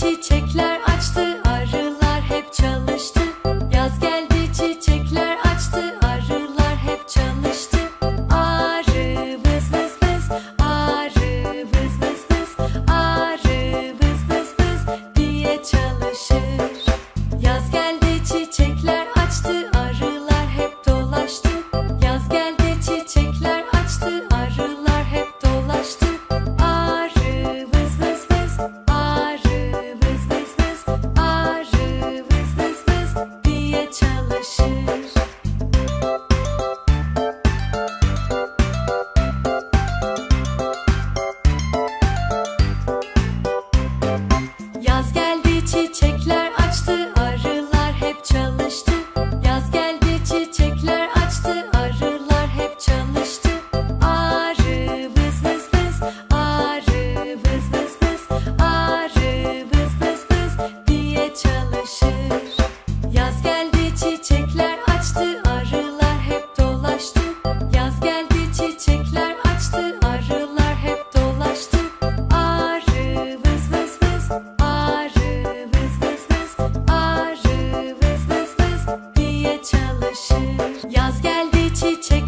çiçekler. Yaz geldi çiçek